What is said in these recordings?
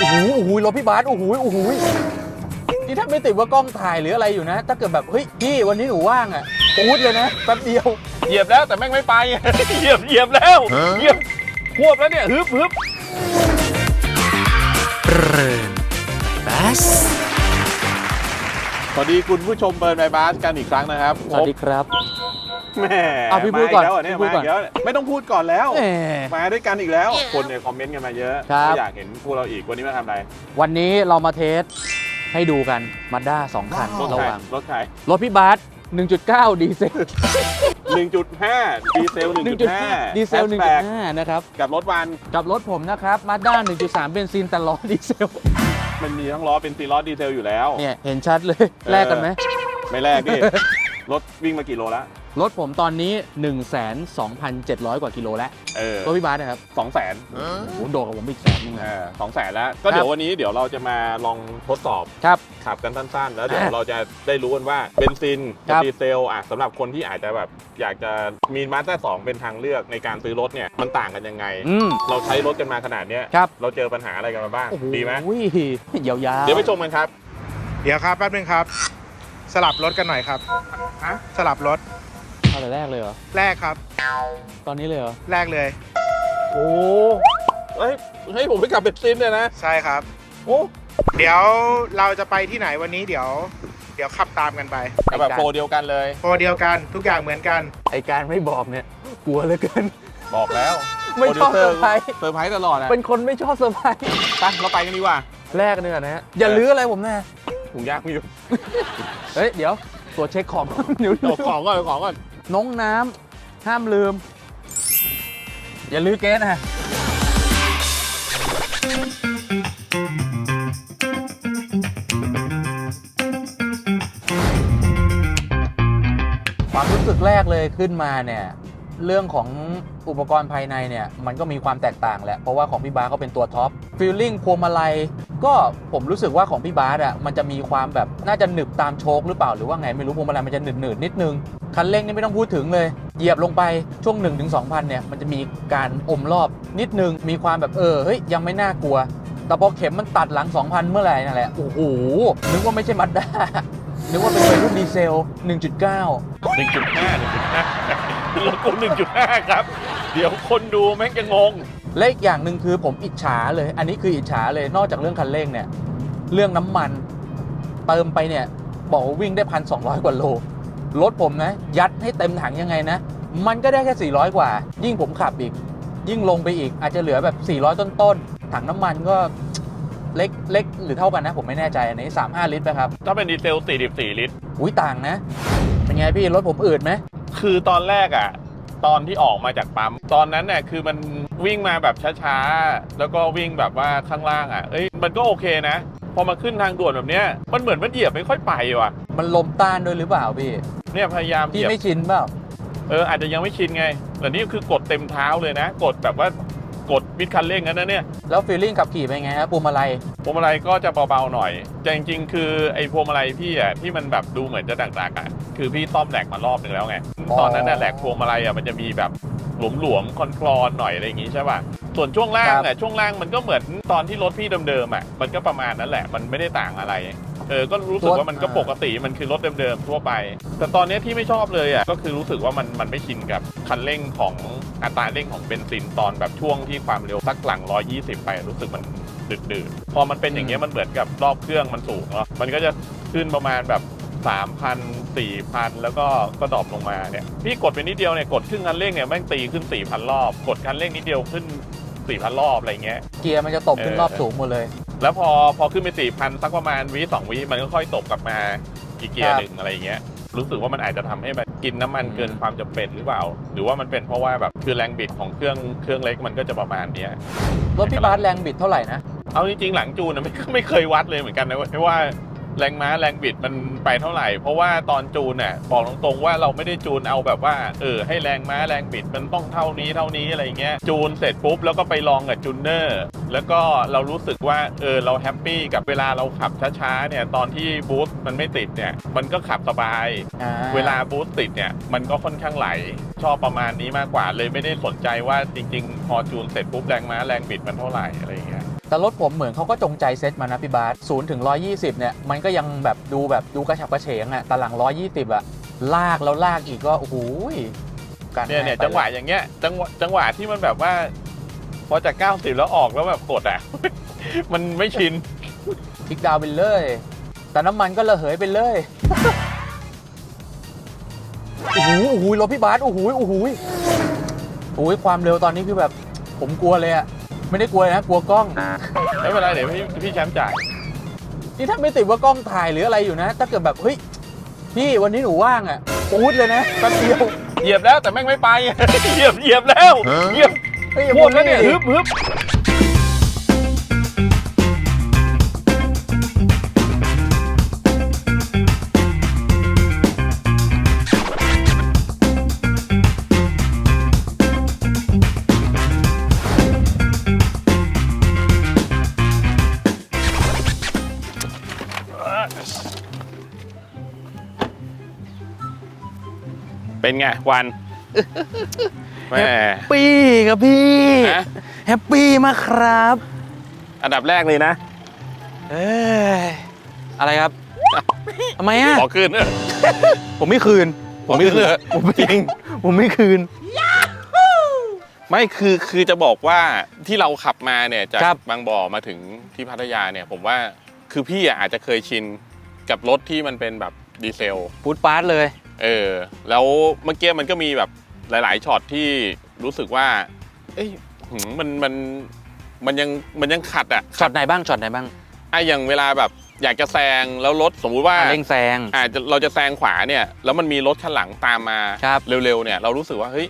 โอ้โหโอ้โหรถพี่บาสโอ้โหโอ้โหนี่ถ้าไม่ติดว่ากล้องถ่ายหรืออะไรอยู่นะ ถ้าเกิดแบบเฮ้ยพี่วันนี้หนูว่างอะปูดเลยนะแป๊บเดียว เหยียบแล้วแต่แม่งไม่ไป เหยียบเหยียบแล้วเหยียบควบแล้วเนี่ยฮึบฮึบเริงบัสสวัสดีคุณผู้ชมเบิร์นไบบัสกันอีกครั้งนะครับ สวัสดีครับ แหม่เอาพี่พูดก่อนมาอีแล้วเหรเนี่ยพี่พูดมาก่อนอีกแล้วไม่ต้องพูดก่อนแล้ว แหม มาด้วยกันอีกแล้ว คนเนี่ยคอมเมนต์กันมาเยอะครับก็อยากเห็นพวกเราอีกวันนี้มาทำอะไรวันนี้เรามาเทสให้ดูกันมาด้าสองคันรถระใครหว่างรถใครรถพี่บาส1.9 ดีเซล1.5 ดีเซล 1.5ดีเซล hatchback 1.5 นะครับ กับรถวันกับรถผมนะครับมาด้า1.3 เบนซินแต่ล้อดีเซล มันมีทั้งล้อเป็นซีล้อดีเซลอยู่แล้ว เนี่ย เห็นชัดเลย แลกกันไหม ไม่แรกดิ รถวิ่งมากี่โลแล้ว รถผมตอนนี้ 1,2,700 กว่ากิโลแล้วเออรถพี่บาสนะครับสองแสนโอ้โหโดดกับผมอีกแสนนึงเอนะอสองแสนแล้ว ก็เดี๋ยววันนี้เดี๋ยวเราจะมาลองทดสอบครับขับกันสั้นๆ แล้วเดี๋ยวอะเราจะได้รู้กันว่าเบนซินคกับรับดีเซลอะสำหรับคนที่อาจจะแบบอยากจะมีมาสเตอร์สองเป็นทางเลือกในการซื้อรถเนี่ยมันต่างกันยังไง อืมเราใช้รถกันมาขนาดเนี้ยครับ เราเจอปัญหาอะไรกันมาบ้าง โอ้โหดีไหมยาวๆ เดี๋ยวไปชมกันครับ เดี๋ยวครับแป๊บนึงครับ สลับรถกันหน่อยครับฮะสลับรถ เอาแต่แรกเลยเหรอ แรกครับ ตอนนี้เลยเหรอ แรกเลย โอ้เฮ้ยให้ผมไปขับเบนซินเนี่ยนะ ใช่ครับ โอ้เดี๋ยวเราจะไปที่ไหนวันนี้เดี๋ยว เดี๋ยวขับตามกันไปแต่แบบโฟร์เดียวกันเลย โปรเดียวกันทุกอย่างเหมือนกัน ไอการไม่บอกเนี่ยกลัวเหลือเกิน บอกแล้วไม่ชอบโปดิวเซอร์ไพรส์ เซอร์ไพรส์ตลอดอะเป็นคนไม่ชอบเซอร์ไพรส์ไปเราไปกันดีกว่า แรกเนี่ยนะฮะอย่าลื้ออะไรผมนะถุงยางมีอยู่เฮ้ยเดี๋ยวตรวจเช็คของ เดี๋ยวเอาของก่อนเอาของก่อน น้องน้ำห้ามลืม อย่าลื้อเกสนะความรู้สึกแรกเลยขึ้นมาเนี่ย เรื่องของอุปกรณ์ภายในเนี่ยมันก็มีความแตกต่างแหละ เพราะว่าของพี่บาสเขาเป็นตัวท็อปฟีลลิ่งพวงมาลัยก็ผมรู้สึกว่าของพี่บาสอะมันจะมีความแบบน่าจะหนึบตามโชคหรือเปล่าหรือว่าไงไม่รู้พวงมาลัยมันจะหนืดหนืดนิดนึง คันเร่งนี่ไม่ต้องพูดถึงเลย เหยียบลงไปช่วง1-2ถึง2,000เนี่ยมันจะมีการอมรอบนิดนึง มีความแบบเออเฮ้ยยังไม่น่ากลัว แต่พอเข็มมันตัดหลัง 2,000 เมื่อไหร่นั่นแหละโอ้โหนึกว่าไม่ใช่มัดด้านึกว่าเป็นวัยรุ่นดีเซล 1.9 1.5 1.5 รถกู1.5ครับ เดี๋ยวคนดูแม่งจะงง และอีกอย่างหนึ่งคือผมอิจฉาเลย อันนี้คืออิจฉาเลย นอกจากเรื่องคันเร่งเนี่ย เรื่องน้ำมันเติมไปเนี่ย บอกว่าวิ่งได้พันสองกว่าโล รถผมนะ ยัดให้เต็มถังยังไงนะ มันก็ได้แค่ 400 กว่า ยิ่งผมขับอีก ยิ่งลงไปอีก อาจจะเหลือแบบ 400 ต้นๆ ถังน้ำมันก็เล็กเล็กหรือเท่ากันนะ ผมไม่แน่ใจอันนี้ 3-5 ลิตรไปครับ ถ้าเป็นดีเซล 44 ลิตร อุ้ยต่างนะ เป็นไงพี่ รถผมอืดไหม คือตอนแรกอะ ตอนที่ออกมาจากปั๊ม ตอนนั้นเนี่ยคือมันวิ่งมาแบบช้าๆ แล้วก็วิ่งแบบว่าข้างล่างอะ เอ้ยมันก็โอเคนะ พอมาขึ้นทางด่วนแบบเนี้ยมันเหมือนมันเหยียบไม่ค่อยไปว่ะ มันลมต้านด้วยหรือเปล่าพี่เนี่ยพยายามเหพี่ยียบไม่ชินเปล่า เอออาจจะยังไม่ชินไงแต่นี่คือกดเต็มเท้าเลยนะ กดแบบว่า กดวิดคันเร่งกันนะเนี่ยแล้วฟีลลิ่งขับขี่เป็นไงฮะพวงมาลัยพวงมาลัยก็จะเบาๆหน่อยแต่จริงๆ คือไอ้พวงมาลัยพี่อะที่มันแบบดูเหมือนจะต่างๆอะคือพี่ซ่อมแหลกมารอบหนึ่งแล้วไงอ๋อตอนนั้นน่ะแหลกพวงมาลัยอะมันจะมีแบบหลวมๆคอนคลอนๆหน่อยอะไรอย่างงี้ใช่ป่ะส่วนช่วงล่างอะช่วงล่างมันก็เหมือนตอนที่รถพี่เดิมๆอะมันก็ประมาณนั้นแหละมันไม่ได้ต่างอะไร เออก็รู้สึกว่ามันก็ปกติมันคือรถเดิมๆทั่วไป แต่ตอนเนี้ยที่ไม่ชอบเลยอะก็คือรู้สึกว่ามันมันไม่ชินกับคันเร่งของอัตราเร่งของเบนซินตอนแบบช่วงที่ความเร็วสักหลัง 120 ไปรู้สึกมันดืดๆพอมันเป็นอย่างเงี้ยมันเหมือนกับรอบเครื่องมันสูงเนาะมันก็จะขึ้นประมาณแบบ3,000 4,000แล้วก็ก็ดรอปลงมาเนี่ยพี่กดไปนิดเดียวเนี่ยกดครึ่งคันเร่งเนี่ยแม่งตีขึ้น4,000รอบ กดคันเร่งนิดเดียวขึ้น4,000รอบอะไรเงี้ยเกียร์มันจะตบขึ้นเออรอบสูงหมดเลย แล้วพอพอขึ้นไปสี่พันสักประมาณวิสองวิมันก็ค่อยตกกลับมาอีกเกียคร์รับหนึ่งอะไรอย่างเงี้ยรู้สึกว่ามันอาจจะทำให้มันกินน้ำมันเกินความจำเป็นหรือเปล่า หรือว่ามันเป็นเพราะว่าแบบคือแรงบิดของเครื่องเครื่องเล็กมันก็จะประมาณเนี้ยรถพี่บาสแรงบิดเท่าไหร่นะเอาจริงๆหลังจูนนะไม่ไม่เคยวัดเลยเหมือนกันนะไม่ว่า แรงม้าแรงบิดมันไปเท่าไหร่ เพราะว่าตอนจูนเนี่ยบอกตรงๆว่าเราไม่ได้จูนเอาแบบว่าเออให้แรงม้าแรงบิดมันต้องเท่านี้เท่านี้อะไรเงี้ยจูนเสร็จปุ๊บแล้วก็ไปลองกับจูนเนอร์แล้วก็เรารู้สึกว่าเออเราแฮปปี้กับเวลาเราขับช้าๆเนี่ยตอนที่บูสต์มันไม่ติดเนี่ยมันก็ขับสบาย อ่าเวลาบูสต์ติดเนี่ยมันก็ค่อนข้างไหล ชอบประมาณนี้มากกว่าเลยไม่ได้สนใจว่าจริงๆ พอจูนเสร็จปุ๊บแรงม้าแรงบิดมันเท่าไหร่อะไรอย่างเงี้ย แต่รถผมเหมือนเขาก็จงใจเซ็ตมานะพี่บาสศูนย์ถึงร้อยี่สิบเนี่ย มันก็ยังแบบดูแบบดูกระฉับกระเฉงอะแต่หลังร้อยี่สิบอะลากแล้วลากอีกก็โอ้โหการเนี่ยเนี่ยไปจังหวะอย่างเงี้ยจังหวะจังหวะที่มันแบบว่า พอจาก90แล้วออกแล้วแบบกดอะมันไม่ชินคลิกดาวน์ไปเลย แต่น้ำมันก็ระเหยไปเลยโอ้โหโอ้โหรถพี่บาสโอ้โหโอ้โหโอ้โหความเร็วตอนนี้คือแบบ ผมกลัวเลยอะ ไม่ได้กลัวเลยนะกลัวกล้อง ไม่เป็นไรเดี๋ยวพี่พี่แชมป์จ่ายนี่ถ้าไม่ติดว่ากล้องถ่ายหรืออะไรอยู่นะ ถ้าเกิดแบบเฮ้ยพี่วันนี้หนูว่างอะปูดเลยนะแป๊บเดียวเหยียบแล้วแต่แม่งไม่ไป เหยียบเหยียบแล้วเหยียบเฮ้ยอย่าหมพูดแล้วเนี่ยดิฮึบฮึบ เป็นไงวันแหม่ปี้ครับพี่ฮะแฮปปี้มากครับ อันดับแรกเลยนะเอ้ยอะไรครับทำไมอะขอคืนเถอะผมไม่คืน ผมไม่คืนขอคืนเถอะผมไม่จริงผมไม่คืน ไม่คือคือจะบอกว่าที่เราขับมาเนี่ยจากครับ บางบ่อมาถึงที่พัทยาเนี่ย ผมว่าคือพี่อะอาจจะเคยชินกับรถที่มันเป็นแบบดีเซล พูดปาร์ตเลย เออแล้วเมื่อกี้มันก็มีแบบหลาย ๆช็อตที่รู้สึกว่า เอ้ยหืมมันมันมันยังมันยังขัดอะช็อตไหนบ้างช็อตไหนบ้างไอ้อย่างเวลาแบบอยากจะแซงแล้วรถสมมุติว่าเร่งแซงอาจจะเราจะแซงขวาเนี่ยแล้วมันมีรถข้างหลังตามมาครับเร็วๆเนี่ยเรารู้สึกว่าเฮ้ย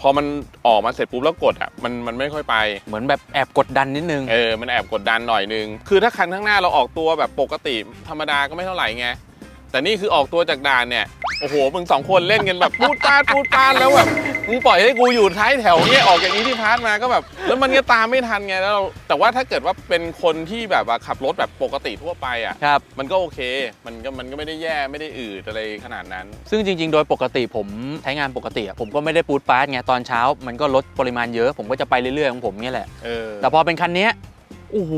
พอมันออกมาเสร็จปุ๊บแล้วกดอะมันมันไม่ค่อยไป เหมือนแบบแอบกดดันนิดนึงเออมันแอบกดดันหน่อยนึงคือถ้าคันข้างหน้าเราออกตัวแบบปกติธรรมดาก็ไม่เท่าไหร่ไงแต่นี่คือออกตัวจากด่านเนี่ย โอ้โหมึงสองคนเล่นกันแบบพูดปาดพูดปาดแล้วแบบมึงปล่อยให้กูอยู่ท้ายแถวเนี่ยออกอย่างนี้ที่พาร์ทมาก็แบบ แล้วมันก็ตามไม่ทันไงแล้วเราแต่ว่าถ้าเกิดว่าเป็นคนที่แบบว่าขับรถแบบปกติทั่วไปอะครับ มันก็โอเค มันก็มันก็ไม่ได้แย่ไม่ได้อืดอะไรขนาดนั้น ซึ่งจริง ๆ โดยปกติผมใช้งานปกติอะผมก็ไม่ได้ปูดปาร์ตไงตอนเช้า มันก็ลดปริมาณเยอะ ผมก็จะไปเรื่อยๆของผมเนี่ยแหละ เออแต่พอเป็นคันเนี้ยโอ้โห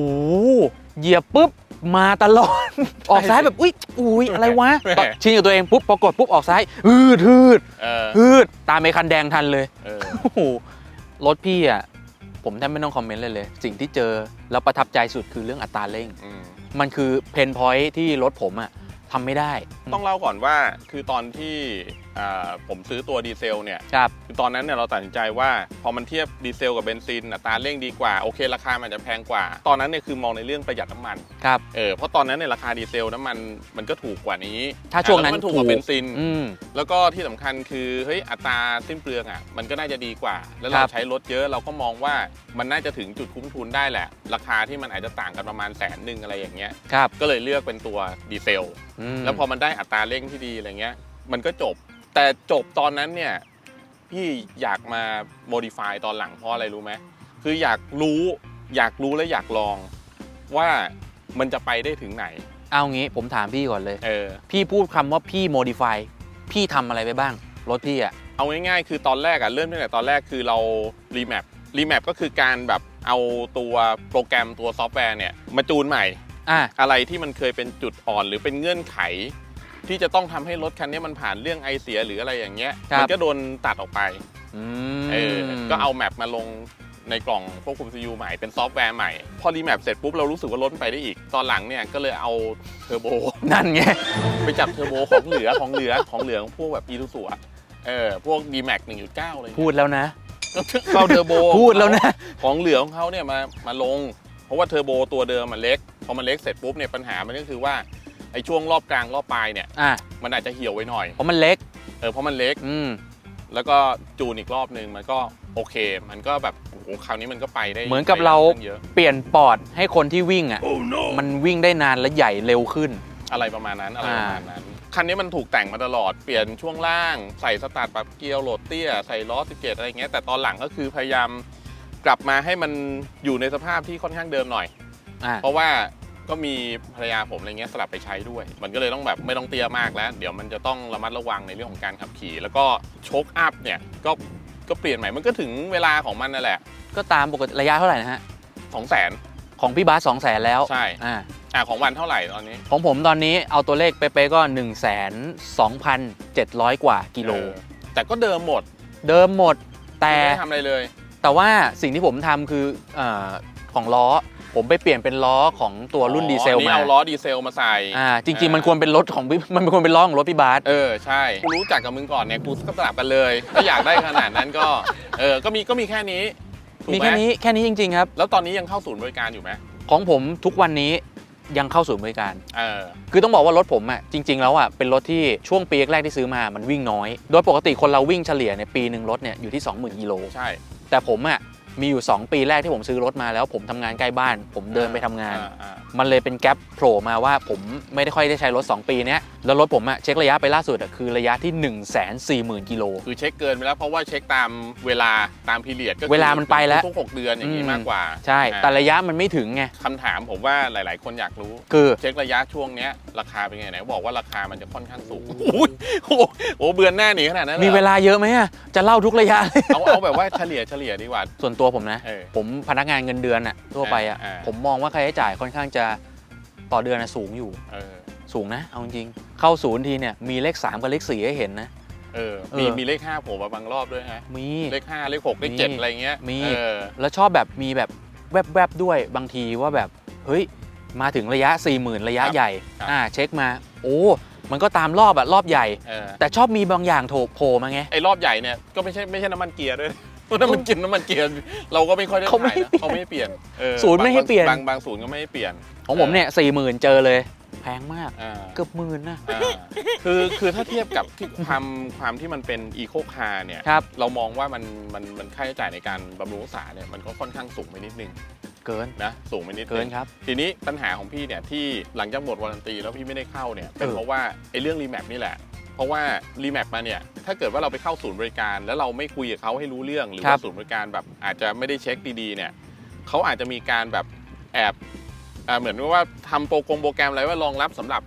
เหยียบปุ๊บ มาตลอด ออกซ้ายแบบอุ๊ยอุ้ยอะไรวะแหม่ ชินกับตัวเองปุ๊บพอกดปุ๊บออกซ้ายฮืดฮืดเออฮืดตามไปคันแดงทันเลยเออโอ้โหรถพี่อะผมแทบไม่ต้องคอมเมนต์เลยเลย สิ่งที่เจอแล้วประทับใจสุดคือเรื่องอัตราเร่ง อืมมันคือเพนพอยท์ที่รถผมอะทำไม่ได้ ต้องเล่าก่อนว่าคือตอนที่อ่า ผมซื้อตัวดีเซลเนี่ยครับคือตอนนั้นเนี่ยเราตัดสินใจว่าพอมันเทียบดีเซลกับเบนซินอัตราเร่งดีกว่าโอเค ราคามันจะแพงกว่า ตอนนั้นเนี่ยคือมองในเรื่องประหยัดน้ำมันครับเออเพราะตอนนั้นเนี่ยราคาดีเซลน้ำมันมันก็ถูกกว่านี้ถ้าช่วงนั้นแล้มันถูกกว่าเบนซินอืมแล้วก็ที่สำคัญคือเฮ้ยอัตราสิ้นเปลืองอะมันก็น่าจะดีกว่า แล้วคเรารับใช้รถเยอะเราก็มองว่ามันน่าจะถึงจุดคุ้มทุนได้แหละ ราคาที่มันอาจจะต่างกันประมาณแสนหนึ่งอะไรอย่างเงี้ยครับก็เลยเลือกเป็นตัวดีเซลมแล้วพอมันได้อัตราเร่งที่ดีอะไรเงี้ยมันก็จบ แต่จบตอนนั้นเนี่ยพี่อยากมา modify ตอนหลังเพราะอะไรรู้ไหมคืออยากรู้อยากรู้และอยากลองว่ามันจะไปได้ถึงไหน เอางี้ผมถามพี่ก่อนเลย เออ พี่พูดคำว่าพี่โมดิฟายพี่ทำอะไรไปบ้าง รถพี่อะเอาง่ายๆ คือตอนแรกอะเริ่มตั้งแต่ตอนแรกคือเรา remap remap ก็คือการแบบเอาตัวโปรแกรมตัวซอฟต์แวร์เนี่ย มาจูนใหม่ อะอะไรที่มันเคยเป็นจุดอ่อนหรือเป็นเงื่อนไข ที่จะต้องทำให้รถคันนี้มันผ่านเรื่องไอเสียหรืออะไรอย่างเงี้ยครับมันก็โดนตัดออกไปอืเออมก็เอาแมปมาลงในกล่องควบคุม CPU ใหม่เป็นซอฟต์แวร์ใหม่ พอรีแมปเสร็จปุ๊บ เรารู้สึกว่ารถมันไปได้อีก ตอนหลังเนี่ยก็เลยเอาเทอร์โบ นั่นไง ไปจับเทอร์โบของเหลือของเหลือของเหลือของพวกแบบอีทูสูอะเออพวก d m a x 1.9อะไรพูดแล้วนะเข้าเทอร์โบพูดแล้วนะ ของเหลือของเขาเนี่ยมามาลง เพราะว่าเทอร์โบตัวเดิมมันเล็ก พอมันเล็กเสร็จปุ๊บเนี่ยปัญหามันก็คือว่า ไอ้ช่วงรอบกลางรอบปลายเนี่ย อะมันอาจจะเหี่ยวไว้หน่อย เพราะมันเล็ก เออเพราะมันเล็ก อืม แล้วก็จูนอีกรอบหนึ่งมันก็โอเค มันก็แบบโอ้โหคราวนี้มันก็ไปได้เหมือนกับเราได้ตั้งเยอะ เปลี่ยนปอดให้คนที่วิ่งอะ มันวิ่งได้นานและใหญ่เร็วขึ้น อะไรประมาณนั้นอะไรอ่าประมาณนั้น คันนี้มันถูกแต่งมาตลอดเปลี่ยนช่วงล่าง ใส่สตาร์ทปรับเกียร์โหลดเตี้ย ใส่ล้อ 17 อะไรเงี้ยแต่ตอนหลังก็คือพยายามกลับมาให้มันอยู่ในสภาพที่ค่อนข้างเดิมหน่อย อะเพราะว่า ก็มีภรรยาผมอะไรเงี้ยสลับไปใช้ด้วย มันก็เลยต้องแบบไม่ต้องเตี้ยมากแล้ว เดี๋ยวมันจะต้องระมัดระวังในเรื่องของการขับขี่ แล้วก็โชคอัพเนี่ยก็ก็เปลี่ยนใหม่ มันก็ถึงเวลาของมันนั่นแหละก็ตามปกติระยะเท่าไหร่นะฮะ2 0 0 0 0นขของพี่บาสสองแสนแล้วใช่อ่าอะของวันเท่าไหร่ตอนนี้ ของผมตอนนี้เอาตัวเลขเป๊ะๆก็1 2 2 7 0 0กว่ากิโลเออแต่ก็เดิมหมด เดิมหมดแต่ไม่ได้ทำอะไรเลย แต่ว่าสิ่งที่ผมทำคืออาของล้อ ผมไปเปลี่ยนเป็นล้อของตัวรุ่นดีเซลอ๋อนี่มาเอาล้อดีเซลมาใส่อ่าจริง ๆ มันควรเป็นรถของพี่มันควรเป็นล้อของรถพี่บาสเออใช่กูรู้จักกับมึงก่อนเนี่ยกูก็สลับกันเลยถ้าอยากได้ขนาดนั้นก็เออก็มีก็มีแค่นี้ถูกมีไหแค่นี้แค่นี้จริง ๆ ครับ แล้วตอนนี้ยังเข้าศูนย์บริการอยู่ไหมของผมทุกวันนี้ยังเข้าศูนย์บริการเออคือต้องบอกว่ารถผมอะจริง ๆ แล้วอะเป็นรถที่ช่วงปีแรกๆที่ซื้อมามันวิ่งน้อย โดยปกติคนเราวิ่งเฉลี่ยในยปีหนึ่งรถเนี่ยอยู่ที่ 20,000กิโลใช่แต่ผมอะ มีอยู่ 2 ปีแรกที่ผมซื้อรถมาแล้ว ผมทำงานใกล้บ้าน ผมเดินไปทำงาน อ่อ่ มันเลยเป็นแกลบโผล่มาว่าผมไม่ได้ค่อยได้ใช้รถ 2 ปีเนี้ยแล้วรถผมอะเช็คระยะไปล่าสุดอะคือระยะที่ 1 4 0 0 0 0กิโลคือเช็คเกินไปแล้วเพราะว่าเช็คตามเวลาตามพีเรียดก็คือเวลามันไปแล้วทุกหกเดือนอย่างนี้อืมมากกว่า ใช่อ่าแต่ระยะมันไม่ถึงไงคำถามผมว่าหลาย ๆ คนอยากรู้ คือเช็คระยะช่วงเนี้ยราคาเป็นไงไหนบอกว่าราคามันจะค่อนข้างสูงโอ้ยโอ้โหโอ้โหเบือนหน้าหนีขนาดนั้นมีเวลาลาเยอะไหมอะจะเล่าทุกระยะเลยเอาเอาแบบว่าเฉลี่ยเฉลี่ยดีกว่าส่วนตัวผมนะเออผมพนักงานเงินเดือนอะทั่วไปอะอ่าผมมองว่าค่าใช้จ่ายค่อนข้างจะต่อเดือนอะสูงอยู่ เออ สูงนะ เอาจริงๆเข้าศูนย์ทีเนี่ยมีเลข 3 กับเลข 4 ให้เห็นนะ เออเออมีมีเลขห้าโผล่มาบางรอบด้วยฮะ มี เลขห้าเลขหกเลขเจ็ดมีอะไรเงี้ยมี เออ แล้วชอบแบบมีแบบแวบๆด้วยบางทีว่าแบบเฮ้ยมาถึงระยะ 40,000 ระยะครับใหญ่ครับ อ่าเช็คมา โอ้มันก็ตามรอบอะรอบใหญ่ เออ แต่ชอบมีบางอย่างโถโผล่มาไง ไอ้รอบใหญ่เนี่ยก็ไม่ใช่ไม่ใช่น้ำมันเกียร์ด้วย น้ำมันกินน้ำมันเกียร์เราก็ไม่ค่อยได้เขาไม่ถ่ายนะให้เปลี่ยนเขาไม่ให้เปลี่ยนเออศูนย์ไม่ให้เปลี่ยน บางบางศูนย์ก็ไม่ให้เปลี่ยนของผมเนี่ยสี่หมื่นเจอเลย แพงมาก อ่า เกือบหมื่นนะ อ่าคือคือถ้าเทียบกับที่ความความที่มันเป็นอีโคคาร์เนี่ยครับ เรามองว่ามันมันมันค่าใช้จ่ายในการบำรุงรักษาเนี่ยมันก็ค่อนข้างสูงไปนิดนึงเกิน นะสูงไปนิดเกินึนงครับ ทีนี้ปัญหาของพี่เนี่ยที่หลังจากหมดวารันตีแล้วพี่ไม่ได้เข้าเนี่ยเป็นเออเพราะว่าไอ้เรื่องรีแมปนี่แหละ เพราะว่ารีแมปมาเนี่ยถ้าเกิดว่าเราไปเข้าศูนย์บริการ แล้วเราไม่คุยกับเขาให้รู้เรื่องหรือว่าศูนย์บริการแบบอาจจะไม่ได้เช็คดีๆเนี่ยเขาอาจจะมีการแบบแอบอ่าเหมือนกับว่าทำโปรกงโปรแกรมอะไรไว่ารองรับสำหรับ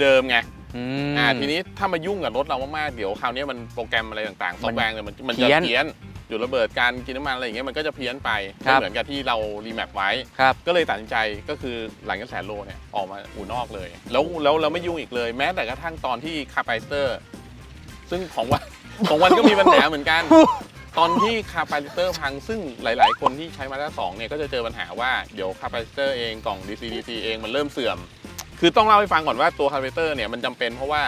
เดิมๆไงอืมอ่าทีนี้ถ้ามายุ่งกับรถเรามากๆเดี๋ยวคราวนี้มันโปรแกรมอะไรต่างๆซอฟต์แวร์เนี่ยมันมันจะเพี้ยนเพี้ยน จุดระเบิดการกินน้ำมันอะไรอย่างเงี้ยมันก็จะเพี้ยนไปครัไม่บ เหมือนกับที่เรารีแมปไว้ ครับ ก็เลยตัดสินใจก็คือหลังจากแสนโลเนี่ยออกมาอู่นอกเลย แล้วแล้วเราไม่ยุ่งอีกเลย แม้แต่กระทั่งตอนที่คาร์ไ i เตอร์ ซึ่งของวัน ของวันก็มีปัญหาเหมือนกัน ตอนที่คาร์ไ i เตอร์พังซึ่งหลาย ๆ คนที่ใช้มาด้าสองเนี่ยก็จะเจอปัญหาว่าเดี๋ยวคาร์ไ i เตอร์เองกล่อง DC DC เองมันเริ่มเสื่อม คือต้องเล่าให้ฟังก่อนว่าตัวคาร์ไ i เตอร์เนี่ยมันจำเป็นเพราะว่า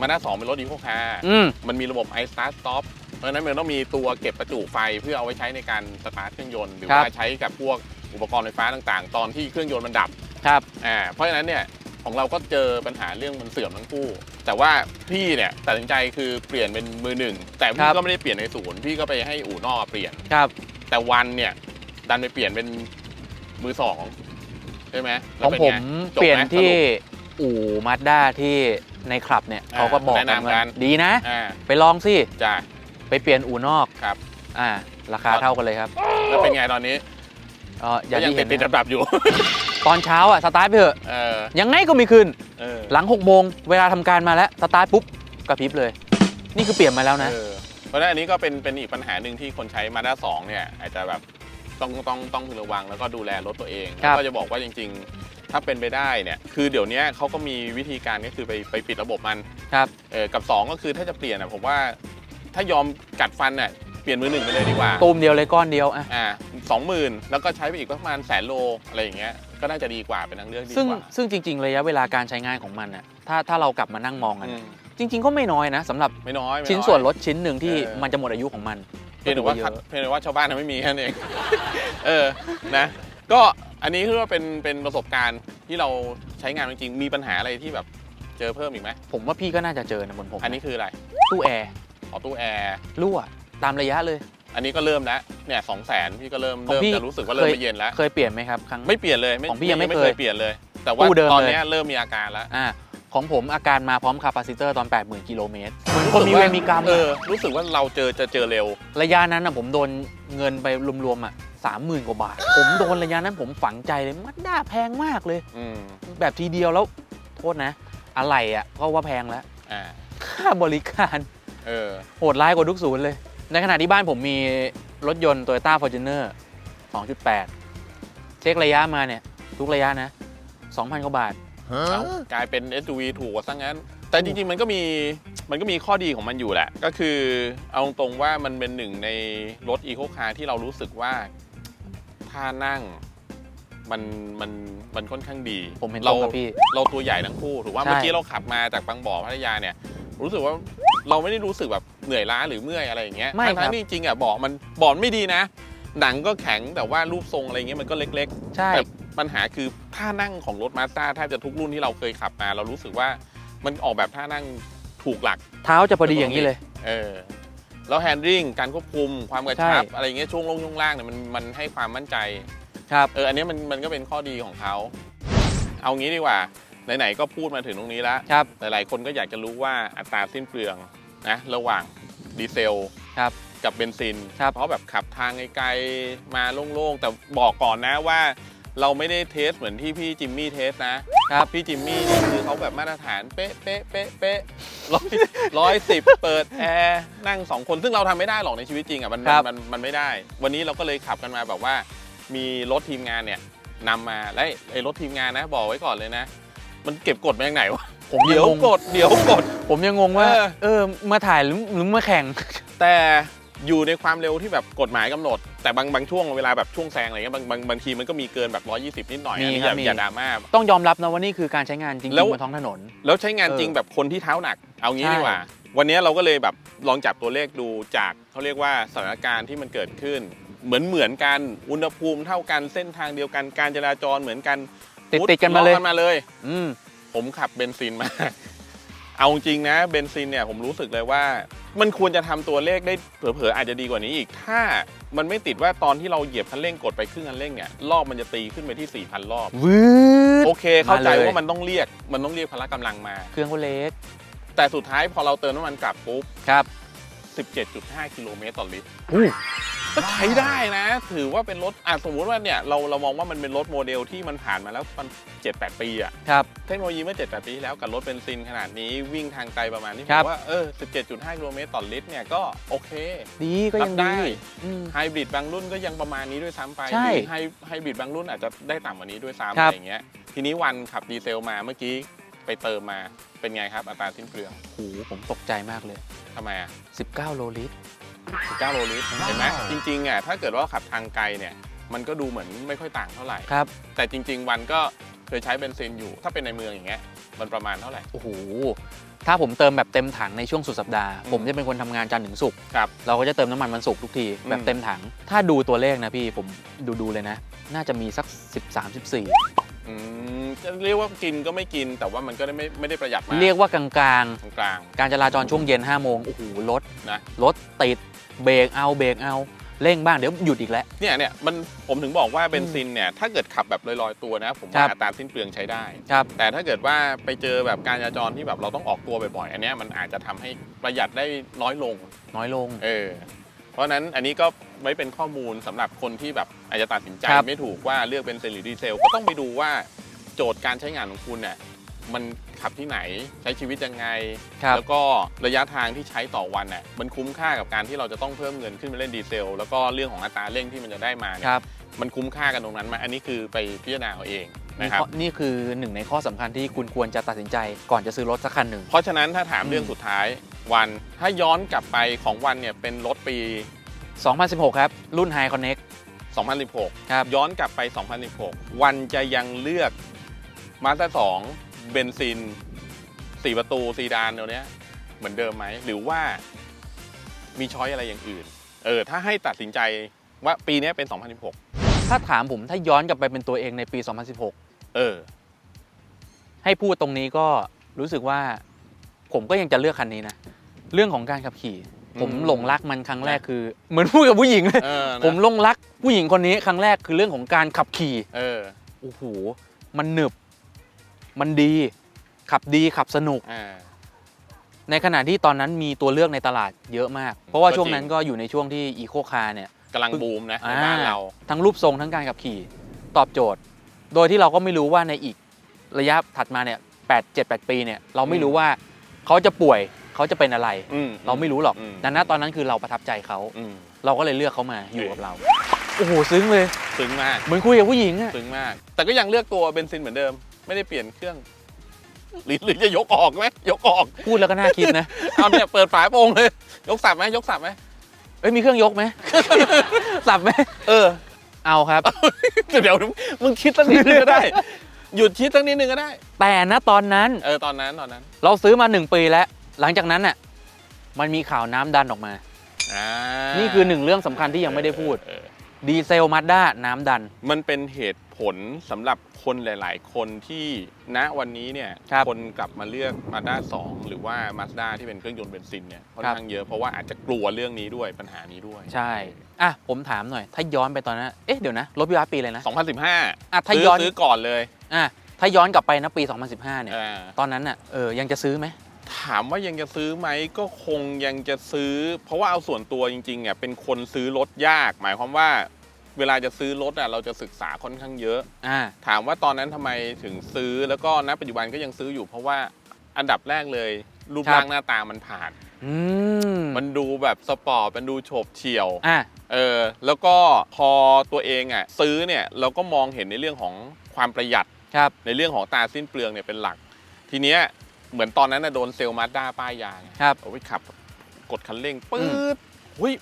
มาด้าสองเป็นรถอีโคคาร์ อืม มันมีระบบ i start stop เพราะฉะนั้นมันต้องมีตัวเก็บประจุไฟเพื่อเอาไว้ใช้ในการสตาร์ทเครื่องยนต์หรือครับว่าใช้กับพวกอุปกรณ์ไฟฟ้าต่างๆ ตอนที่เครื่องยนต์มันดับครับอ่าเพราะฉะนั้นเนี่ยของเราก็เจอปัญหาเรื่องมันเสื่อมทั้งคู่ แต่ว่าพี่เนี่ยตัดสินใจคือเปลี่ยนเป็นมือหนึ่งแต่คพี่รับก็ไม่ได้เปลี่ยนในศูนย์พี่ก็ไปให้อู่นอกเปลี่ยนครับ แต่วันเนี่ยดันไปเปลี่ยนเป็นมือสองใช่ไหมขแล้วองเป็นผไมจบไหเปลี่ยนที่สรุอู่มาด้าที่ในคลับเนี่ยอ่าเขาก็บอกแนะกันนำกัว่านดีนะอ่าไปลองสิจ้า ไปเปลี่ยนอู่นอกครับ อ่าราคาเท่ากันเลยครับแล้วเป็นไงตอนนี้เอออก็ย่างยังที่ติเห็ดนติดนะดับๆอยู่ ตอนเช้าอะสตาร์ทไปเถอะเออยังไงก็ไม่ขึ้นเออหลัง6กโมงเวลาทำการมาแล้วสตาร์ทปุ๊บกระพริบเลย นี่คือเปลี่ยนมาแล้วนะ เออเพราะฉะนั้นอันนี้ก็เป็นเป็นอีกปัญหาหนึ่งที่คนใช้มาด้าสองเนี่ย อาจจะแบบต้องต้องต้องพึงระวังแล้วก็ดูแลรถตัวเองครัแล้วบก็จะบอกว่าจริง ๆ ถ้าเป็นไปได้เนี่ยคือเดี๋ยวนี้เขาก็มีวิธีการก็คือไปไปปิดระบบมัน ครับ เออกับสองก็คือถ้าจะเปลี่ยนอะผมว่า ถ้ายอมกัดฟันเนี่ยเปลี่ยนมือหนึ่งไปเลยดีกว่าตูมเดียวเลยก้อนเดียวอะ อ่าสองหมื่นแล้วก็ใช้ไปอีกประมาณแสนโลอะไรอย่างเงี้ยก็น่าจะดีกว่าเป็นทางเลือกดีซึ่งกว่าซึ่งจริง ๆ ระยะเวลาการใช้งานของมันอะถ้าถ้าเรากลับมานั่งมองกันอือะมจริง ๆ ก็ไม่น้อยนะสำหรับไม่น้อยไม่อย ชิ้นส่วนรถชิ้นหนึ่งที่เออ มันจะหมดอายุของมันเพียงแต่ว่าก็ถือว่าเยอะเพียงแต่ว่าชาวบ้านน่ะไม่มีแค่นั้นเอง เออ นะ ก็อันนี้คือว่าเป็นเป็นประสบการณ์ที่เราใช้งานจริงๆมีปัญหาอะไรที่แบบเจอเพิ่มอีกไหมผมว่าพี่ก็น่าจะเจอนะบนผมอันนี้คืออะไรตู้แอร์ข อตู้แอร์รั่วตามระยะเลย อันนี้ก็เริ่มแล้วเนี่ยสองแสนพี่ก็เริ่มของเริ่มพี่ จะรู้สึกว่าเริ่มเคยไม่เย็นแล้ว เคยเปลี่ยนไหมครับครั้ง ไม่เปลี่ยนเลยของพี่ยังไม่เคยเปลี่ยนเลย แต่ว่าตู้เดิมตอนเลยเนี้ยเริ่มมีอาการแล้วอ่าของผมอาการมาพร้อมคาปาซิเตอร์ตอน 80,000 กิโลเมตรเหมือนคนมีเวรมีกรรมเออะอรู้สึกว่าเราเจอจะเจอเร็ว ระยะนั้นนะผมโดนเงินไปรวมๆอะสามหมื่นกว่าบาท ผมโดนระยะนั้นผมฝังใจเลยมันด้าแพงมากเลย อืมแบบทีเดียวแล้วโทษนะ อะไรอะก็ว่าแพงแล้ว อ่า ค่าบริการ เออโหดร้ายกว่าทุกศูนย์เลย ในขณะที่บ้านผมมีรถยนต์ Toyota Fortuner 2.8ช็คระยะมาเนี่ย ทุกระยะนะ 2,000 กว่าบาท เอากลายเป็น SUV ถูกกว่าซะงั้น แต่จริง ๆ มันก็มีมันก็มีข้อดีของมันอยู่แหละ ก็คือเอาตรงๆว่ามันเป็นหนึ่งในรถอีโคคาร์ที่เรารู้สึกว่าท่านั่งมันมันมันค่อนข้างดีผมเห็นตเรารงกับพี่ เราตัวใหญ่ทั้งคู่ ถูกว่าใช่ เมื่อกี้เราขับมาจากบางบ่อพัทยาเนี่ย รู้สึกว่า เราไม่ได้รู้สึกแบบเหนื่อยล้าหรือเมื่อยอะไรอย่างเงี้ยไม่ครัทั้บงๆที่จริงๆอะบ่อมันบ่อมันไม่ดีนะ หนังก็แข็งแต่ว่ารูปทรงอะไรเงี้ยมันก็เล็ก ๆ ใช่ แต่ปัญหาคือท่านั่งของรถมาสด้าแทบจะทุกรุ่นที่เราเคยขับมา เรารู้สึกว่ามันออกแบบท่านั่งถูกหลัก เท้าจะพอดีอย่างนี้เลย เออแล้วแฮนดิ้งการควบคุมความกระชับ ใช่ อะไรเงี้ยช่วงลงช่วงล่างเนี่ยมันมันให้ความมั่นใจ ครับ เอออันเนี้ยมันมันก็เป็นข้อดีของเขา เอางี้ดีกว่า ไหนๆก็พูดมาถึงตรงนี้แล้วครับหลายๆคนก็อยากจะรู้ว่าอัตราสิ้นเปลืองนะระหว่างดีเซลครับกับเบนซินครับเพราะแบบขับทางไกลๆมาโล่งๆ แต่บอกก่อนนะว่า เราไม่ได้เทสเหมือนที่พี่จิมมี่เทสนะครับพี่จิมมี่นี่คือเขาแบบมาตรฐานเป๊ะเป๊ะเป๊ะเป๊ะร้อยร้อยสิบเปิดแอร์นั่งสองคนซึ่งเราทำไม่ได้หรอกในชีวิตจริงอะมันครับ มันมันไม่ได้ วันนี้เราก็เลยขับกันมาแบบว่า มีรถทีมงานเนี่ยนำมาและไอ้รถทีมงานนะ บอกไว้ก่อนเลยนะ มันเก็บกดมาจากไหนวะผมยังเดี๋ยวงงกดเดี๋ยวกด ผมยังงงว่า เออ เออ มาถ่ายหรือหรือมาแข่ง แต่อยู่ในความเร็วที่แบบกฎหมายกำหนด แต่บางบางช่วงเวลาแบบช่วงแซงอะไรเงี้ยบางบางบางทีมันก็มีเกินแบบ 120 นิดหน่อยมีอันนี้คอรับย่ามี อย่าดราม่า ต้องยอมรับนะว่านี่คือการใช้งานจริงแล้วๆบนท้องถนน แล้วใช้งานเออจริงแบบคนที่เท้าหนัก เอางี้ใช่ ดีกว่า วันนี้เราก็เลยแบบลองจับตัวเลขดูจากเขาเรียกว่าสถานการณ์ที่มันเกิดขึ้น เหมือนเหมือนกัน อุณหภูมิเท่ากัน เส้นทางเดียวกัน การจราจรเหมือนกัน ติดติดกันมาเลยล้อมาเลย อืมผมขับเบนซินมา เอาจริงนะเบนซินเนี่ยผมรู้สึกเลยว่า มันควรจะทำตัวเลขได้เผลอๆอาจจะดีกว่านี้อีก ถ้ามันไม่ติดว่าตอนที่เราเหยียบคันเร่งกดไปครึ่งคันเร่งเนี่ยรอบมันจะตีขึ้นไปที่ 4,000 รอบวืดโอเค เข้าใจมาเลยว่ามันต้องเรียกมันต้องเรียกพละกำลังมา เครื่องก็เล็ก แต่สุดท้ายพอเราเติมน้ำมันกลับปุ๊บครับ17.5กิโลเมตรต่อลิตรอู้ ก็ใช้ได้นะ ถือว่าเป็นรถอะสมมุติว่าเนี่ยเราเรามองว่ามันเป็นรถโมเดลที่มันผ่านมาแล้วมัน7-8ปีอะครับ เทคโนโลยีเมื่อ7-8ปีที่แล้วกับรถเบนซินขนาดนี้วิ่งทางไกลประมาณนี้ผครับมว่าเออ17.5กิโลเมตรต่อลิตรเนี่ยก็โอเคดีก็ยังรับได้ดีอืม ไฮบริดบางรุ่นก็ยังประมาณนี้ด้วยซ้ำไปใช่หรือไฮไฮบริดบางรุ่นอาจจะได้ต่ำกว่านี้ด้วยซ้ำครัอะบ ไรอย่างเงี้ยทีนี้วันขับดีเซลมาเมื่อกี้ไปเติมมาเป็นไงครับอัตราสิ้นเปลืองโอ้โหผมตกใจมากเลย ทำไมอะ 19 โลลิตร 19โลลิตรเห็นไหมจริงๆอะถ้าเกิดว่าขับทางไกลเนี่ยมันก็ดูเหมือนไม่ค่อยต่างเท่าไหร่ ครับ แต่จริง ๆ วันก็เคยใช้เบนซินอยู่ ถ้าเป็นในเมืองอย่างเงี้ยมันประมาณเท่าไหร่ โอ้โห ถ้าผมเติมแบบเต็มถังในช่วงสุดสัปดาห์อืมผมจะเป็นคนทำงานจันทร์ถึงศุกร์ ครับ เราก็จะเติมน้ำมันวันศุกร์ทุกที แบบอืมเต็มถัง ถ้าดูตัวเลขนะพี่ผมดูดูเลยนะ น่าจะมีสัก 13 14อืมจะเรียกว่ากินก็ไม่กิน แต่ว่ามันก็ไม่ไม่ได้ประหยัดมาก เรียกว่ากลางกลางๆ การจราจรช่วงเย็น5โมงโอ้โหรถๆนะรถติด เบรกเอาเบรกเอาเร่งบ้างเดี๋ยวหยุดอีกแล้ว เนี่ยเนี่ยมันผมถึงบอกว่าเบนซินเนี่ยถ้าเกิดขับแบบลอยๆตัวนะ ผมครัว่าบอัตราสิ้นเปลืองใช้ได้ครับแต่ถ้าเกิดว่าไปเจอแบบการจราจรที่แบบเราต้องออกตัวบ่อยๆอันเนี้ยมันอาจจะทำให้ประหยัดได้น้อยลง น้อยลง เออ เพราะฉะนั้นอันนี้ก็ไว้เป็นข้อมูลสำหรับคนที่แบบอาจจะตัดสินใจครับไม่ถูกว่าเลือกเป็นเซนหรือดีเซลก็ต้องไปดูว่าโจทย์การใช้งานของคุณเนี่ยมัน ขับที่ไหนใช้ชีวิตยังไง ครับแล้วก็ระยะทางที่ใช้ต่อวันน่ะมันคุ้มค่ากับการที่เราจะต้องเพิ่มเงินขึ้นมาเล่นดีเซล แล้วก็เรื่องของอัตราเร่งที่มันจะได้มาเนี่คยรับมันคุ้มค่ากันตรงนั้นไหมอันนี้คือไปพิจารณาเอาเองนี่นะครับ ข้อนี่คือหนึ่งในข้อสำคัญที่คุณควรจะตัดสินใจก่อนจะซื้อรถสักคันหนึ่ง เพราะฉะนั้นถ้าถามอืมเรื่องสุดท้ายวันถ้าย้อนกลับไปของวันเนี่ยเป็นรถปี 2016 ครับ รุ่น High Connect 2016 ครับ ย้อนกลับไป 2016 วันจะยังเลือกมาสเตอร์2 เบนซิน4ประตูซีดานตัวเนี้ยเหมือนเดิมไหม หรือว่ามีช้อยอะไรอย่างอื่น เออ ถ้าให้ตัดสินใจว่าปีเนี้ยเป็น 2016 ถ้าถามผมถ้าย้อนกลับไปเป็นตัวเองในปี 2016 เออ ให้พูดตรงนี้ก็รู้สึกว่า ผมก็ยังจะเลือกคันนี้นะ เรื่องของการขับขี่อืมผมหลงรักมันครั้งแรกคือ เหมือนพูดกับผู้หญิงเลยเออนะผมหลงรักผู้หญิงคนนี้ครั้งแรกคือเรื่องของการขับขี่ เออโอ้โหมันหนึบ มันดี ขับดีขับสนุก อ่า ในขณะที่ตอนนั้นมีตัวเลือกในตลาดเยอะมาก เพราะว่าก็จริง ช่วงนั้นก็อยู่ในช่วงที่อีโคคาร์เนี่ย กำลังบูมนะในบ้านเรา ทั้งรูปทรงทั้งการขับขี่ตอบโจทย์ โดยที่เราก็ไม่รู้ว่าในอีกระยะถัดมาเนี่ยแปดเจ็ดแปดปีเนี่ยเราไม่รู้ว่าเขาจะป่วยเขาจะเป็นอะไร อืม เราไม่รู้หรอกอืมดังนั้นตอนนั้นคือเราประทับใจเขา อืมเราก็เลยเลือกเขามาอยู่กับเรา โอ้โห ซึ้งเลย ซึ้งมาก เหมือนคุยกับผู้หญิงอะซึ้งมาก แต่ก็ยังเลือกตัวเบนซินเหมือนเดิม ไม่ได้เปลี่ยนเครื่อง หรือหรือจะยกออกไหมยกออก พูดแล้วก็น่าคิดนะ เอาเนี่ยเปิดฝาโปร่งเลย ยกสับไหมยกสับไหมเอ้ยมีเครื่องยกไหม สับไหมเออ เอาครับ เดี๋ยวมึงคิดสักนิดนึงก็ได้ หยุดคิดสักนิดนึงก็ได้ แต่นะตอนนั้น เออตอนนั้นตอนนั้น เราซื้อมาหนึ่งปีแล้ว หลังจากนั้นน่ะ มันมีข่าวน้ำดันออกมา อ่านี่คือหนึ่งเรื่องสำคัญที่ยังไม่ได้พูด เออดีเซลมาด้าน้ำดัน มันเป็นเหตุ ผลสำหรับคนหลาย ๆ คนที่ณวันนี้เนี่ยครับนกลับมาเลือก Mazda 2 หรือว่า Mazda ที่เป็นเครื่องยนต์เบนซินเนี่ยค่อนครับ ข้างเยอะเพราะว่าอาจจะกลัวเรื่องนี้ด้วยปัญหานี้ด้วย ใช่ อะ ผมถามหน่อย ถ้าย้อนไปตอนนั้น เอ๊ะ เดี๋ยวนะ รถพี่ว้าปีเลยนะ 2015อะ ถ้าซื้ย้อน ซื้อก่อนเลยอะ ถ้าย้อนกลับไปนะปี 2015 เนี่ย อ่าตอนนั้นน่ะ เออ ยังจะซื้อไหม ถามว่ายังจะซื้อไหมก็คงยังจะซื้อ เพราะว่าเอาส่วนตัวจริงๆเนี่ยเป็นคนซื้อรถยาก หมายความว่า เวลาจะซื้อรถอะเราจะศึกษาค่อนข้างเยอะ อ่า ถามว่าตอนนั้นทำไมถึงซื้อแล้วก็ณปัจจุบันก็ยังซื้ออยู่เพราะว่าอันดับแรกเลย รูปครับ ร่างหน้าตามันผ่าน อืมมันดูแบบสปอร์ตมันดูโฉบเฉี่ยว อะ เออแล้วก็พอตัวเองอะซื้อเนี่ยเราก็มองเห็นในเรื่องของความประหยัดครับ ในเรื่องของตาสิ้นเปลืองเนี่ยเป็นหลัก ทีเนี้ยเหมือนตอนนั้นนะโดนเซลล์มาด้าป้ายยาไงครับ เอาไปขับ กดคันเร่งปื๊ดหุ้ย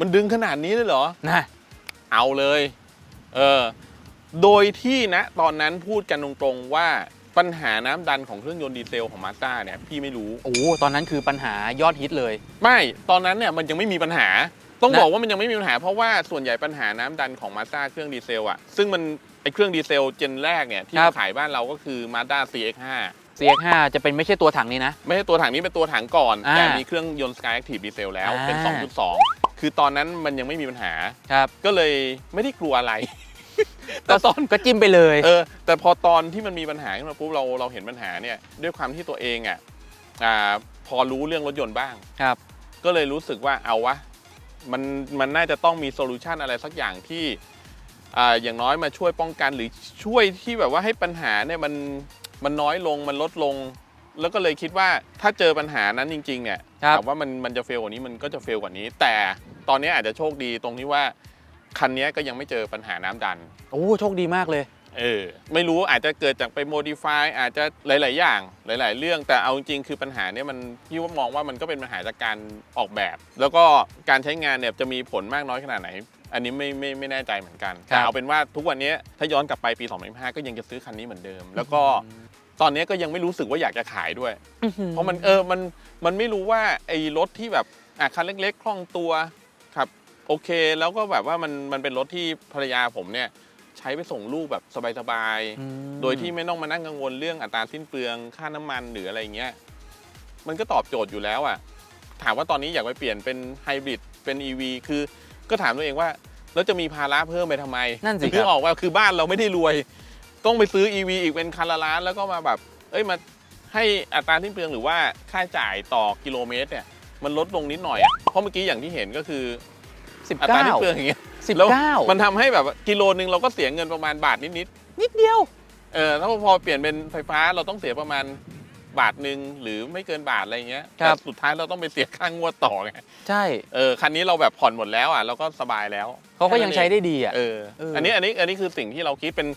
มันดึงขนาดนี้เลยเหรอ นะ เอาเลย เออ โดยที่นะตอนนั้นพูดกันตรงๆว่าปัญหาน้ำดันของเครื่องยนต์ดีเซลของมาสด้าเนี่ยพี่ไม่รู้ โอ้ตอนนั้นคือปัญหายอดฮิตเลย ไม่ตอนนั้นเนี่ยมันยังไม่มีปัญหา ต้องนะบอกว่ามันยังไม่มีปัญหา เพราะว่าส่วนใหญ่ปัญหาน้ำดันของมาสด้าเครื่องดีเซลอะซึ่งมันไอเครื่องดีเซลเจนแรกเนี่ยที่มาขายบ้านเราก็คือ Mazda CX5 CX5 จะเป็นไม่ใช่ตัวถังนี้นะ ไม่ใช่ตัวถังนี้เป็นตัวถังก่อน อ่าแต่มีเครื่องยนต์ Sky Active Diesel แล้วเป็น อ่า 2.2 คือตอนนั้นมันยังไม่มีปัญหา ครับก็เลยไม่ได้กลัวอะไรก็แต่ตอนก็จิ้มไปเลย เออแต่พอตอนที่มันมีปัญหาขึ้นมาปุ๊บเราเราเห็นปัญหาเนี่ยด้วยความที่ตัวเองอะอ่าพอรู้เรื่องรถยนต์บ้าง ครับ ก็เลยรู้สึกว่าเอาวะมันมันน่าจะต้องมีโซลูชันอะไรสักอย่างที่อ่าอย่างน้อยมาช่วยป้องกันหรือช่วยที่แบบว่าให้ปัญหาเนี่ยมัน มันน้อยลงมันลดลง แล้วก็เลยคิดว่าถ้าเจอปัญหานั้นจริง ๆ เนี่ยครับ ถามว่ามันมันจะเฟลกว่านี้มันก็จะเฟลกว่านี้ แต่ตอนนี้อาจจะโชคดีตรงที่ว่าคันนี้ก็ยังไม่เจอปัญหาน้ำดัน โอ้โชคดีมากเลย เออไม่รู้อาจจะเกิดจากไปโมดิฟายอาจจะหลาย ๆ อย่างหลาย ๆ เรื่องแต่เอาจริงๆคือปัญหาเนี้ยมันพี่ว่ามองว่ามันก็เป็นปัญหาจากการออกแบบ แล้วก็การใช้งานเนี่ยจะมีผลมากน้อยขนาดไหน อันนี้ไม่ไม่ไม่แน่ใจเหมือนกัน ครับ แต่เอาเป็นว่าทุกวันนี้ถ้าย้อนกลับไปปี 2025ก็ยังจะซื้อคันนี้เหมือนเดิม แล้วก็ ตอนนี้ก็ยังไม่รู้สึกว่าอยากจะขายด้วย เพราะมันเออมันมันไม่รู้ว่าไอ้รถที่แบบอะคันเล็กๆคล่องตัวครับโอเค แล้วก็แบบว่ามันมันเป็นรถที่ภรรยาผมเนี่ยใช้ไปส่งลูกแบบสบายๆอืมโดยที่ไม่ต้องมานั่งกังวลเรื่องอัตราสิ้นเปลืองค่าน้ำมันหรืออะไรเงี้ยมันก็ตอบโจทย์อยู่แล้วอะถามว่าตอนนี้อยากไปเปลี่ยนเป็นไฮบริดเป็น EV คือก็ถามตัวเองว่าแล้วจะมีภาระเพิ่มไปทำไมนั่นสิครับคือออกว่าคือบ้านเราไม่ได้รวย ต้องไปซื้อ EV อีกเป็นคันละล้านแล้วก็มาแบบ เอ้ยมาให้อัตราสิ้นเปลืองหรือว่าค่าจ่ายต่อกิโลเมตรเนี่ยมันลดลงนิดหน่อยอะเพราะเมื่อกี้อย่างที่เห็นก็คือสิบอัตราเก้าสิ้นเปลืองอย่างเงี้ยสิบแล้วเก้ามันทำให้แบบว่ากิโลนึงเราก็เสียเงินประมาณบาทนิดๆนิดเดียวเออถ้าพอเปลี่ยนเป็นไฟฟ้าเราต้องเสียประมาณบาทหนึ่งหรือไม่เกินบาทอะไรเงี้ยครับแต่สุดท้ายเราต้องไปเสียค่างวดต่อไงใช่เออคันนี้เราแบบผ่อนหมดแล้วอะเราก็สบายแล้วเขาก็ยังใช้ได้ดีอะเออเอออัอันนี้อันนี้อันนี้คือสิ่งที่เราคิดเป็น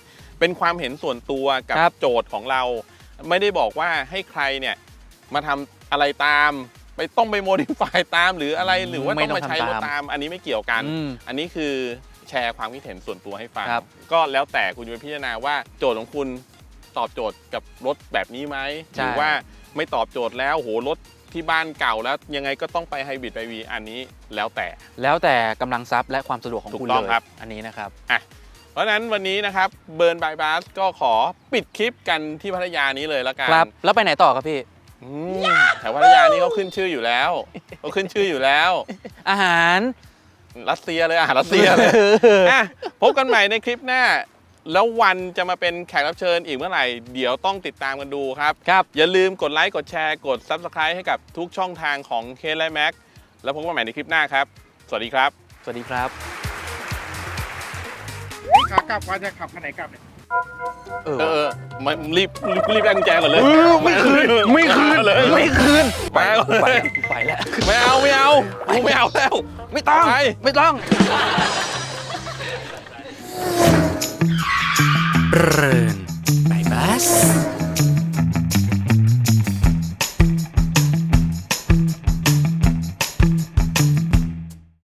เป็นความเห็นส่วนตัวกับครับ โจทย์ของเรา ไม่ได้บอกว่าให้ใครเนี่ยมาทำอะไรตาม ไปต้องไปโมดิฟายตามหรืออะไรหรือว่าต้องมาใช้รถตาม อันนี้ไม่เกี่ยวกัน อืม อันนี้คือแชร์ความคิดเห็นส่วนตัวให้ฟัง ครับ ก็แล้วแต่คุณจะไปพิจารณาว่าโจทย์ของคุณตอบโจทย์กับรถแบบนี้ไหมหรือว่าไม่ตอบโจทย์แล้วโหรถที่บ้านเก่าแล้ว ยังไงก็ต้องไปไฮบริดไปวีอันนี้แล้วแต่ แล้วแต่กำลังทรัพย์และความสะดวกของถูกคุณต้เลองยครับ อันนี้นะครับ เพราะฉะนั้นวันนี้นะครับเบิร์นบายบาสก็ขอปิดคลิปกันที่พัทยานี้เลยแล้วกันครับ แล้วไปไหนต่อครับพี่อืมแถวพัทยานี่เขาขึ้นชื่ออยู่แล้วเขาขึ้นชื่ออยู่แล้ว อาหาร รัสเซียเลยอะรัสเซียเลยอะพบกันใหม่ในคลิปหน้า แล้ววันจะมาเป็นแขกรับเชิญอีกเมื่อไหร่ เดี๋ยวต้องติดตามกันดูครับ ครับ อย่าลืมกดไลค์ กดแชร์ กด Subscribe ให้กับทุกช่องทางของเคและแม็กแล้วพบกันใหม่ในคลิปหน้าครับ สวัสดีครับ สวัสดีครับ ขากลับว่าจะขับคันไหนกลับเนี่ยเออเออมารีบรีบรีบแบงแจก่อนเลยไม่คืนไม่คืนเลยไม่คืนไปไปไปแล้วไม่เอาไม่เอากูไม่เอาแล้วไม่ต้องไม่ต้องเรินไปบัส